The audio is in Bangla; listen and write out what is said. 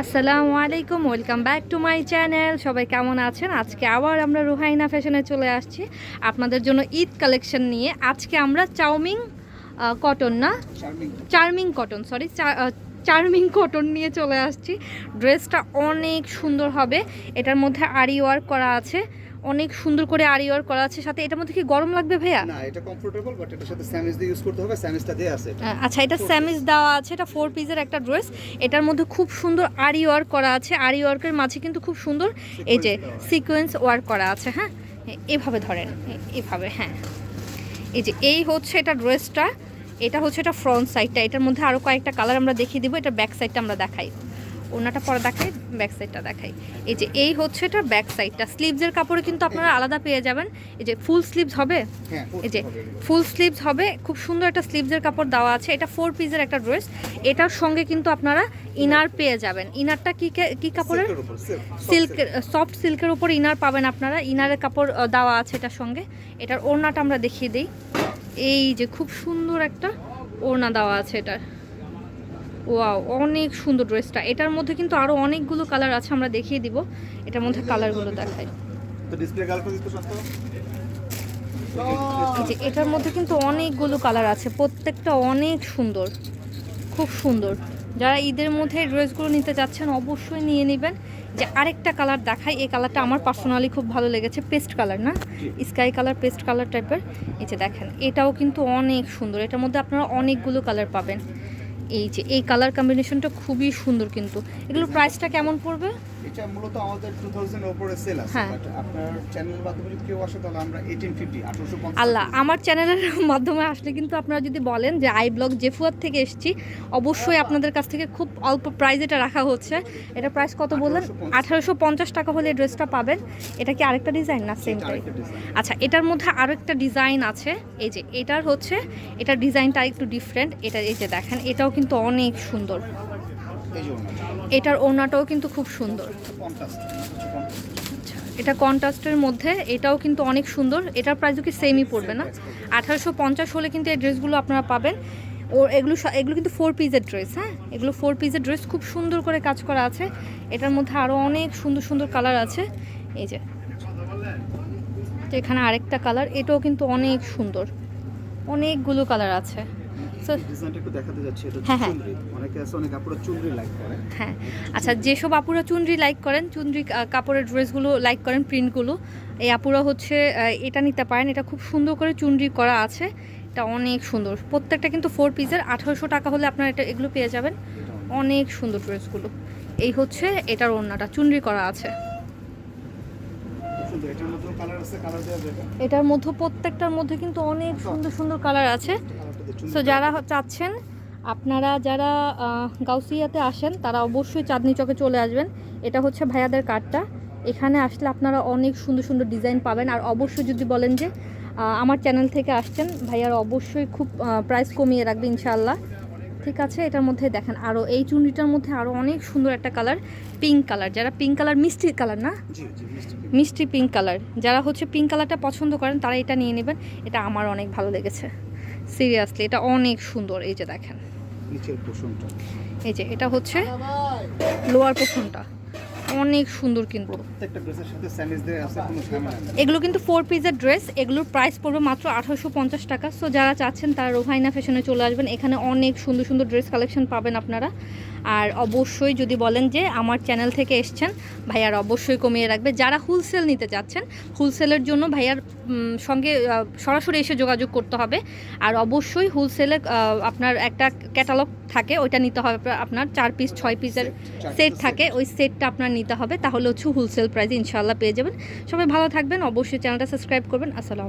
আসসালামু আলাইকুম welcome back to my channel. সবাই কেমন আছেন? আজকে আবার আমরা রুহাইনা ফ্যাশনে চলে আসছি আপনাদের জন্য ঈদ কালেকশন নিয়ে। আজকে আমরা চাউমিং কটন না? Charming cotton sorry charming cotton নিয়ে চলে আসছি। ড্রেসটা অনেক সুন্দর হবে। এটার মধ্যে আরি ওয়ার্ক করা আছে। অনেক সুন্দর করে আরি ওয়ার্ক করা আছে। সাথে এটার মধ্যে কি গরম লাগবে ভাইয়া? না এটা কমফোর্টেবল বাট এটার সাথে স্যামিজ দিয়ে ইউজ করতে হবে। স্যামিজটা দেয়া আছে এটা। আচ্ছা এটা স্যামিজ দেওয়া আছে। এটা ফোর পিসের একটা ড্রেস এটার মধ্যে খুব সুন্দর আরি ওয়ার্ক করা আছে। আরি ওয়ার্কের মাঝে কিন্তু খুব সুন্দর এই যে সিকোয়েন্স ওয়ার্ক করা আছে হ্যাঁ? এভাবে ধরেন এভাবে হ্যাঁ। এই যে এই হচ্ছে এটা ড্রেসটা এটা হচ্ছে এটা ফ্রন্ট সাইডটা এটার মধ্যে আরও কয়েকটা কালার আমরা দেখিয়ে দিব এটা ব্যাক সাইডটা আমরা দেখাই। ওনাটা পরে দেখাই ব্যাক সাইডটা দেখাই। এই যে এই হচ্ছে এটা ব্যাক সাইডটা স্লিভসের কাপড়ে কিন্তু আপনারা আলাদা পেয়ে যাবেন। এই যে ফুল স্লিভস হবে? হ্যাঁ এই যে ফুল স্লিভস হবে খুব সুন্দর একটা স্লিভসের কাপড় দেওয়া আছে। এটা ফোর পিসের একটা ড্রেস এটার সঙ্গে কিন্তু আপনারা ইনার পেয়ে যাবেন। ইনারটা কি কে- কাপড়ের? সিল্কের। সফট সিল্কের উপর ইনার পাবেন আপনারা। ইনারের কাপড় দেওয়া আছে এটার সঙ্গে। এটার ওড়নাটা আমরা দেখিয়ে দিই। এই যে খুব সুন্দর একটা ওড়না দেওয়া আছে এটার। ওয়াও অনেক সুন্দর ড্রেসটা। এটার মধ্যে কিন্তু আরও অনেকগুলো কালার আছে আমরা দেখিয়ে দিব। এটার মধ্যে কালারগুলো দেখাই। যে এটার মধ্যে কিন্তু অনেকগুলো কালার আছে প্রত্যেকটা অনেক সুন্দর খুব সুন্দর। যারা ঈদের মধ্যে ড্রেসগুলো নিতে চাচ্ছেন অবশ্যই নিয়ে নেবেন। যে আরেকটা কালার দেখাই এই কালারটা আমার পার্সোনালি খুব ভালো লেগেছে পেস্ট কালার না? স্কাই কালার পেস্ট কালার টাইপের এই যে দেখেন এটাও কিন্তু অনেক সুন্দর। এটার মধ্যে আপনারা অনেকগুলো কালার পাবেন। এই যে এই কালার কম্বিনেশনটা খুবই সুন্দর কিন্তু। এগুলোর প্রাইসটা কেমন পড়বে? এটা মূলত আমাদের 2000 এর উপরে সেল আছে হ্যাঁ। বাট আপনার চ্যানেলের মাধ্যমে যদি কেউ আসে তাহলে আমরা 1850 1850 আল্লাহ আমার চ্যানেলের মাধ্যমে আসলে কিন্তু আপনারা যদি বলেন যে আই ব্লগ জেফুয়ার থেকে এসেছি অবশ্যই আপনাদের কাছ থেকে খুব অল্প প্রাইস এটা রাখা হচ্ছে। এটা প্রাইস কত বললেন? 1850 আঠারোশো পঞ্চাশ টাকা হলে ড্রেসটা পাবেন। এটা কি আরেকটা ডিজাইন না আরেকটা আচ্ছা এটার মধ্যে আরও একটা ডিজাইন আছে। এই যে এটার হচ্ছে এটার ডিজাইনটা একটু ডিফারেন্ট এটা এই যে দেখেন এটাও কিন্তু অনেক সুন্দর। এটার ওড়নাটাও কিন্তু খুব সুন্দর। আচ্ছা এটা কন্ট্রাস্টের মধ্যে এটাও কিন্তু অনেক সুন্দর। এটার প্রাইসও কি সেমই পড়বে না? আঠারোশো পঞ্চাশ হলে কিন্তু এই ড্রেসগুলো আপনারা পাবেন। ও এগুলো এগুলো কিন্তু ফোর পিসের ড্রেস হ্যাঁ? এগুলো ফোর পিসের ড্রেস খুব সুন্দর করে কাজ করা আছে। এটার মধ্যে আরও অনেক সুন্দর সুন্দর কালার আছে। এই যে এখানে আরেকটা কালার এটাও কিন্তু অনেক সুন্দর। অনেকগুলো কালার আছে। So, ডিজাইনটা একটু দেখাতে যাচ্ছি এটা হ্যাঁ, হ্যাঁ। অনেকে আছে অনেক আপুরা চুনরি লাইক করে। হ্যাঁ। আচ্ছা যেসব আপুরা চুনরি লাইক করেন চুনরি কাপড়ের ড্রেসগুলো লাইক করেন প্রিন্টগুলো এই আপুরা হচ্ছে এটা নিতে পারেন। এটা খুব সুন্দর করে চুনরি করা আছে। এটা অনেক সুন্দর। প্রত্যেকটা কিন্তু ফোর পিসের আঠারোশো টাকা হলে আপনারা এটা এগুলো পেয়ে যাবেন। অনেক। সুন্দর ড্রেসগুলো। এই হচ্ছে এটার ওড়নাটা চুনরি করা আছে। এটার মধ্যে প্রত্যেকটার মধ্যে কিন্তু অনেক সুন্দর সুন্দর কালার আছে। চুনরি সো যারা চাচ্ছেন আপনারা যারা গাউসিয়াতে আসেন তারা অবশ্যই চাঁদনি চকে চলে আসবেন। এটা হচ্ছে ভাইয়াদের কার্ডটা। এখানে আসলে আপনারা অনেক সুন্দর সুন্দর ডিজাইন পাবেন। আর অবশ্যই যদি বলেন যে আমার চ্যানেল থেকে আসছেন ভাইয়ার অবশ্যই খুব প্রাইস কমিয়ে রাখবে ইনশাআল্লাহ। ঠিক আছে? এটার মধ্যে দেখেন আরও এই চুনরিটার মধ্যে আরও অনেক সুন্দর একটা কালার পিঙ্ক কালার যারা পিঙ্ক কালার মিষ্টি কালার না? মিষ্টি পিঙ্ক কালার যারা হচ্ছে পিঙ্ক কালারটা পছন্দ করেন তারা এটা নিয়ে নেবেন। এটা আমার অনেক ভালো লেগেছে। সিরিয়াসলি এটা অনেক সুন্দর এই যে দেখেন। এই যে এটা হচ্ছে লোয়ার পোর্শনটা অনেক সুন্দর কিন্তু। প্রত্যেকটা ড্রেসের সাথে আছে কোনো ঝামেলা এগুলো কিন্তু ফোর পিসের ড্রেস এগুলোর প্রাইস পড়বে মাত্র আঠারোশো পঞ্চাশ টাকা। সো যারা চাচ্ছেন তারা রোহাইনা ফ্যাশনে চলে আসবেন। এখানে অনেক সুন্দর সুন্দর ড্রেস কালেকশন পাবেন আপনারা। আর অবশ্যই যদি বলেন যে আমার চ্যানেল থেকে এসছেন ভাইয়ার অবশ্যই কমিয়ে রাখবে। যারা হোলসেল নিতে চাচ্ছেন হোলসেলের জন্য ভাইয়ার সঙ্গে সরাসরি এসে যোগাযোগ করতে হবে। আর অবশ্যই হোলসেলে আপনার একটা ক্যাটালগ থাকে ওইটা নিতে হবে আপনার- চার পিস ছয় পিসের সেট থাকে ওই সেটটা আপনার নিতে হবে তাহলে হচ্ছে হোলসেল প্রাইস ইনশাল্লাহ পেয়ে যাবেন। সবাই ভালো থাকবেন অবশ্যই চ্যানেলটা সাবস্ক্রাইব করবেন আসসালাম